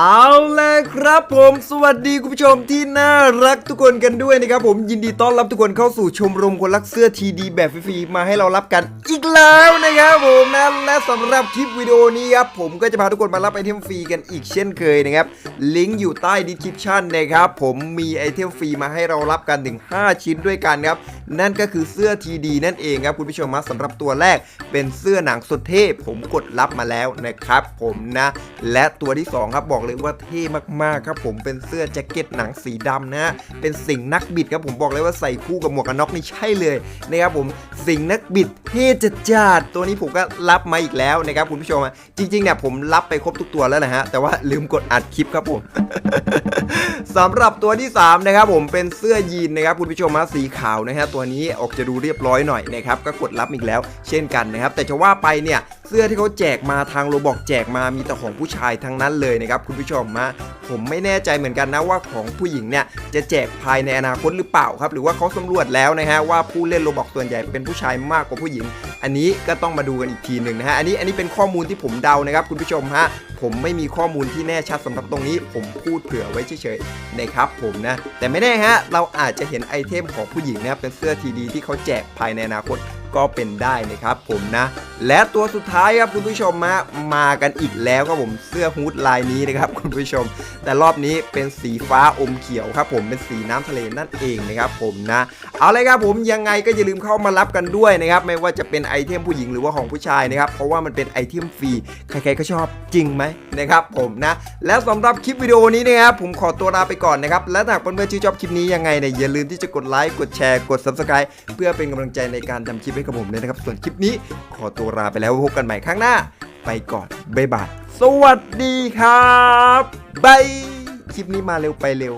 เอาเลยครับผมสวัสดีคุณผู้ชมที่น่ารักทุกคนกันด้วยนะครับผมยินดีต้อนรับทุกคนเข้าสู่ชมรมคนรักเสื้อทีดีแบบฟรีๆมาให้เรารับกันอีกแล้วนะครับผมนะและสำหรับคลิปวิดีโอนี้ครับผมก็จะพาทุกคนมารับไอเทมฟรีกันอีกเช่นเคยนะครับลิงก์อยู่ใต้ดีคริปชันนะครับผมมีไอเทมฟรีมาให้เรารับกันถึง 5 ชิ้นด้วยกันครับ นั่นก็คือเสื้อทีดีนั่นเองครับคุณผู้ชมมาสำหรับตัวแรกเป็นเสื้อหนังสุดเท่ผมกดรับมาแล้วนะครับผมนะ และตัวที่สองครับบอกเลยว่าเท่มากๆครับผมเป็นเสื้อแจ็คเก็ตหนังสีดำนะฮะเป็นสิ่งนักบิดครับผมบอกเลยว่าใส่คู่กับหมวกกันน็อกนี่ใช่เลยนะครับผมสิ่งนักบิดเท่จัดจัดตัวนี้ผมก็รับมาอีกแล้วนะครับคุณผู้ชมจริงๆเนี่ยผมรับไปครบทุกตัวแล้วนะฮะแต่ว่าลืมกดอัดคลิปครับผมสำหรับตัวที่3นะครับผมเป็นเสื้อยีนนะครับคุณผู้ชมมาสีขาวนะฮะตัวนี้ออกจะดูเรียบร้อยหน่อยนะครับก็กดรับอีกแล้ว เช่นกันนะครับ แต่จะว่าไปเนี่ยเสื้อที่เขาแจกมาทางโรบอกแจกมามีแต่ของผู้ชายทั้งนั้นเลยนะครับคุณผู้ชมมาผมไม่แน่ใจเหมือนกันนะว่าของผู้หญิงเนี่ยจะแจกภายในอนาคตหรือเปล่าครับ หรือว่าเขาสำรวจแล้วนะฮะว่าผู้เล่นโรบอกส่วนใหญ่เป็นผู้ชายมากกว่าผู้หญิงอันนี้ก็ต้องมาดูกันอีกทีหนึ่งนะฮะอันนี้อันนี้เป็นข้อมูลที่ผมเดานะครับ คุณผู้ชมฮะผมไม่มีข้อมูลที่แน่ชัดสำหรับตรงนี้ ผมพูดเผื่อไว้เฉยๆนะครับผมนะ แต่ไม่แน่ฮะเราอาจจะเห็นไอเทมของผู้หญิงนะครับเป็นเสื้อทีดีที่เขาแจกภายในอนาคต ก็เป็นได้นะครับผมนะ และตัวสุดท้ายครับคุณผู้ชมมามากันอีกแล้วครับผมเสื้อฮูดลายนี้นะครับคุณผู้ชม แต่รอบนี้เป็นสีฟ้าอมเขียวครับผมเป็นสีน้ำทะเลนั่นเองนะครับผมนะเอาเลยครับผมยังไงก็อย่าลืมเข้ามารับกันด้วยนะครับไม่ว่าจะเป็นไอเทมผู้หญิงหรือว่าของผู้ชายนะครับเพราะว่ามันเป็นไอเทมฟรีใครๆก็ชอบจริงไหมนะครับผมนะ แล้วสำหรับคลิปวิดีโอนี้นะครับผมขอตัวลาไปก่อนนะครับและหากเพื่อนๆชื่นชอบคลิปนี้ยังไงเนี่ยอย่าลืมที่จะกดไลค์กดแชร์กด subscribe เพื่อเป็นกำลังใจในการทำคลิปให้กับผมด้วยนะครับ ส่วนคลิปนี้ขอตัวลาไปแล้วพบกันใหม่ครั้งหน้า ไปก่อนบ๊ายบายสวัสดีครับบายคลิปนี้มาเร็วไปเร็ว